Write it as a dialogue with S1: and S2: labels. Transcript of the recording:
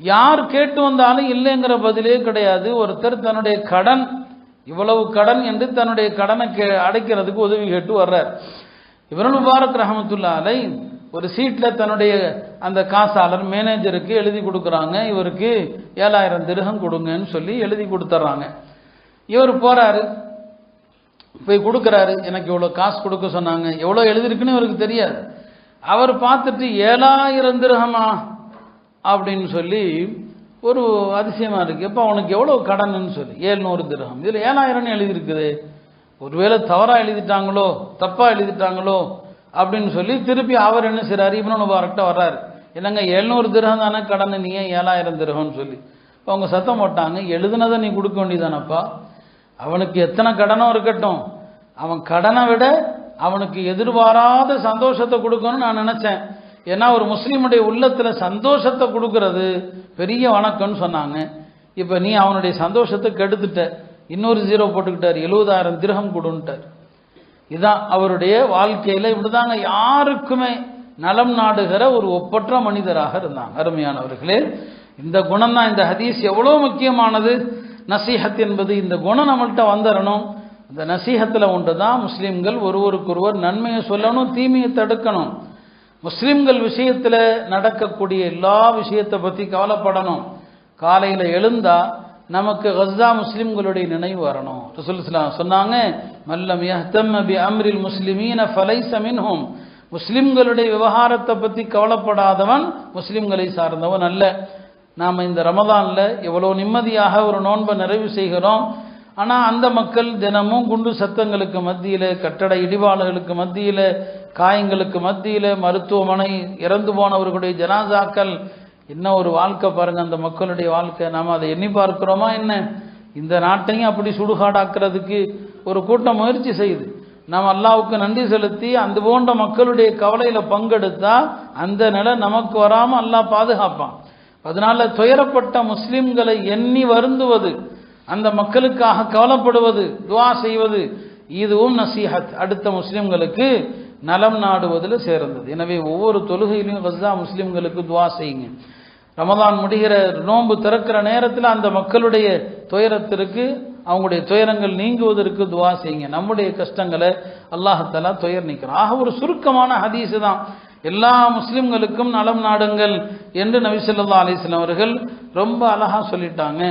S1: யார் கேட்டு வந்தாலும் இல்லைங்கிற பதிலே கிடையாது. ஒருத்தர் தன்னுடைய கடன் இவ்வளவு கடன் என்று தன்னுடைய கடனை கே அடைக்கிறதுக்கு உதவி கேட்டு வர்றார். இவரல் முபாரக் ரஹமத்துல்லா அலை ஒரு சீட்டில் தன்னுடைய அந்த காசாளர் மேனேஜருக்கு எழுதி கொடுக்குறாங்க. இவருக்கு ஏழாயிரம் திருகம் கொடுங்கன்னு சொல்லி எழுதி கொடுத்துட்றாங்க இவர் போறாரு போய் கொடுக்குறாரு. எனக்கு இவ்வளோ காசு கொடுக்க சொன்னாங்க. எவ்வளோ எழுதிருக்குன்னு இவருக்கு தெரியாது. அவர் பார்த்துட்டு ஏழாயிரம் திருகமா? அப்படின்னு சொல்லி ஒரு அதிசயமாக இருக்குது இப்போ அவனுக்கு எவ்வளோ கடன்னு சொல்லி. ஏழ்நூறு திருகம். இதில் ஏழாயிரம்னு எழுதியிருக்குது. ஒருவேளை தவறாக எழுதிட்டாங்களோ தப்பாக எழுதிட்டாங்களோ அப்படின்னு சொல்லி திருப்பி அவர் என்ன செய்கிறார் இப்னு முபாரக்ட்ட வர்றாரு. என்னங்க எழுநூறு திருகம் தானே கடன் நீ ஏன் ஏழாயிரம் திருகம்னு சொல்லி. அவங்க சத்தம் போட்டாங்க. எழுதுனதை நீ கொடுக்க வேண்டியதானப்பா? அவனுக்கு எத்தனை கடனோ இருக்கட்டும். அவன் கடனை விட அவனுக்கு எதிர்பாராத சந்தோஷத்தை கொடுக்கணும்னு நான் நினச்சேன். ஏன்னா ஒரு முஸ்லீமுடைய உள்ளத்தில் சந்தோஷத்தை கொடுக்கறது பெரிய வணக்கம்னு சொன்னாங்க. இப்போ நீ அவனுடைய சந்தோஷத்தை கெடுத்துட்ட. இன்னொரு ஜீரோ போட்டுக்கிட்டார். எழுபதாயிரம் திரகம் கொடுன்ட்டார். இதுதான் அவருடைய வாழ்க்கையில் இப்படிதாங்க யாருக்குமே நலம் நாடுகிற ஒரு ஒப்பற்ற மனிதராக இருந்தாங்க. அருமையானவர்களே இந்த குணம் தான் இந்த ஹதீஸ் எவ்வளோ முக்கியமானது. நசீஹத் என்பது இந்த குணம் நம்மள்கிட்ட வந்துடணும் இந்த நசீஹத்தில் ஒன்று தான் முஸ்லீம்கள் ஒருவருக்கொருவர் நன்மையை சொல்லணும் தீமையை தடுக்கணும். முஸ்லீம்கள் விஷயத்தில் நடக்கக்கூடிய எல்லா விஷயத்தை பற்றி கவலைப்படணும். காலையில் எழுந்தா நமக்கு கஸ்ஸா முஸ்லிம்களுடைய நினைவு வரணும். ரசூல் இஸ்லாம் சொன்னாங்க மல்லம் யஹ்தம் பி அம்ரில் முஸ்லிமீன ஃபலைஸ மின்ஹும். முஸ்லிம்களுடைய விவகாரத்தை பற்றி கவலைப்படாதவன் முஸ்லிம்களை சார்ந்தவன் அல்ல. நாம் இந்த ரமதானில் எவ்வளோ நிம்மதியாக ஒரு நோன்பை நிறைவு செய்கிறோம். ஆனால் அந்த மக்கள் தினமும் குண்டு சத்தங்களுக்கு மத்தியில் கட்டட இடிபாடுகளுக்கு மத்தியில் காயங்களுக்கு மத்தியில் மருத்துவமனை இறந்து போனவர்களுடைய ஜனாசாக்கள் என்ன ஒரு வாழ்க்கை பாருங்க அந்த மக்களுடைய வாழ்க்கை. நாம் அதை எண்ணி பார்க்கிறோமா என்ன? இந்த நாட்டையும் அப்படி சுடுகாடாக்குறதுக்கு ஒரு கூட்டம் முயற்சி செய்யுது. நாம் அல்லாவுக்கு நன்றி செலுத்தி அந்த போன்ற மக்களுடைய கவலையில் பங்கெடுத்தா அந்த நிலை நமக்கு வராமல் அல்லாஹ் பாதுகாப்பான். அதனால துயரப்பட்ட முஸ்லிம்களை எண்ணி வருந்துவது அந்த மக்களுக்காக கவலைப்படுவது துவா செய்வது இதுவும் நசீஹத். அடுத்த முஸ்லிம்களுக்கு நலம் நாடுவதில் சேர்ந்தது. எனவே ஒவ்வொரு தொழுகையிலையும் கஸ்தா முஸ்லீம்களுக்கு துவா செய்யுங்க. ரமதான் முடிகிற நோன்பு திறக்கிற நேரத்தில் அந்த மக்களுடைய துயரத்திற்கு அவங்களுடைய துயரங்கள் நீங்குவதற்கு துவா செய்யுங்க. நம்முடைய கஷ்டங்களை அல்லாஹத்தாலா துயர் நிற்கிறோம் ஆக ஒரு சுருக்கமான ஹதீஸு தான். எல்லா முஸ்லிம்களுக்கும் நலம் நாடுங்கள் என்று நபிசல்லா அலிஸ்லாம் அவர்கள் ரொம்ப அழகாக சொல்லிட்டாங்க.